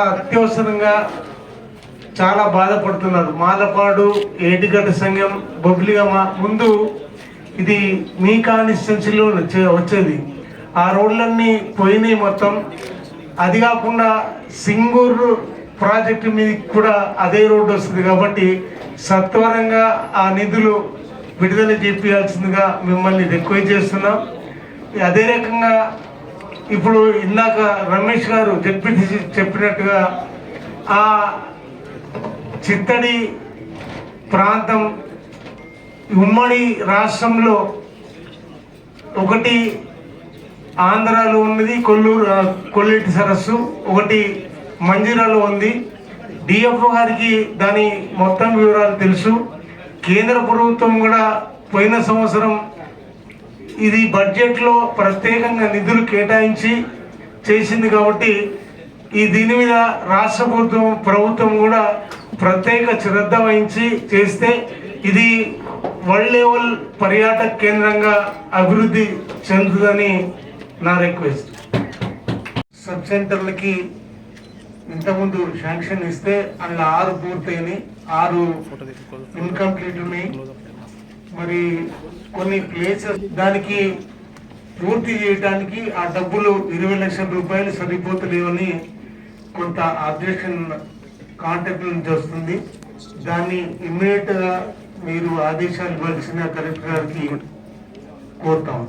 అత్యవసరంగా చాలా బాధపడుతున్నారు. మాలపాడు ఏటిగడ్డ సంఘం బొబ్లిగమ్మ ముందు ఇది మీ కాన్స్టిట్యున్సీలో వచ్చేది. ఆ రోడ్లన్నీ పోయినాయి మొత్తం. అది కాకుండా సింగూరు ప్రాజెక్టు మీద కూడా అదే రోడ్డు వస్తుంది కాబట్టి సత్వరంగా ఆ నిధులు విడుదల చేపించాల్సిందిగా మిమ్మల్ని రిక్వెస్ట్ చేస్తున్నాం. అదే రకంగా ఇప్పుడు ఇందాక రమేష్ గారు జడ్పీటీసీ చెప్పినట్టుగా ఆ చిత్తడి ప్రాంతం ఉమ్మడి రాష్ట్రంలో ఒకటి ఆంధ్రాలో ఉన్నది కొల్లూరు కొల్లిటి కొల్లేటి సరస్సు ఒకటి మంజీరాలో ఉంది. డిఎఫ్ఓ గారికి దాని మొత్తం వివరాలు తెలుసు. కేంద్ర ప్రభుత్వం కూడా పోయిన సంవత్సరం ఇది బడ్జెట్లో ప్రత్యేకంగా నిధులు కేటాయించి చేసింది కాబట్టి ఈ దీని మీద రాష్ట్ర ప్రభుత్వం ప్రభుత్వం కూడా ప్రత్యేక శ్రద్ధ వహించి చేస్తే ఇది వరల్డ్ లెవెల్ పర్యాటక కేంద్రంగా అభివృద్ధి చెందుతుందని నా రిక్వెస్ట్. సబ్ సెంటర్లకి ఇంతకుముందు శాంక్షన్ ఇస్తే అందులో ఆరు పూర్తయినాయి ఆరు ఇన్కంప్లీట్ ఉన్నాయి. మరి కొన్ని ప్లేసెస్ దానికి పూర్తి చేయడానికి ఆ డబ్బులు ఇరవై లక్షల రూపాయలు సరిపోతలేవని కొంత అబ్జెక్షన్ కాంటాక్ట్ నుంచి వస్తుంది. దాన్ని ఇమ్మీడియట్గా మీరు ఆదేశాలు ఇవ్వాల్సిన కలెక్టర్ గారికి కోరుతాము.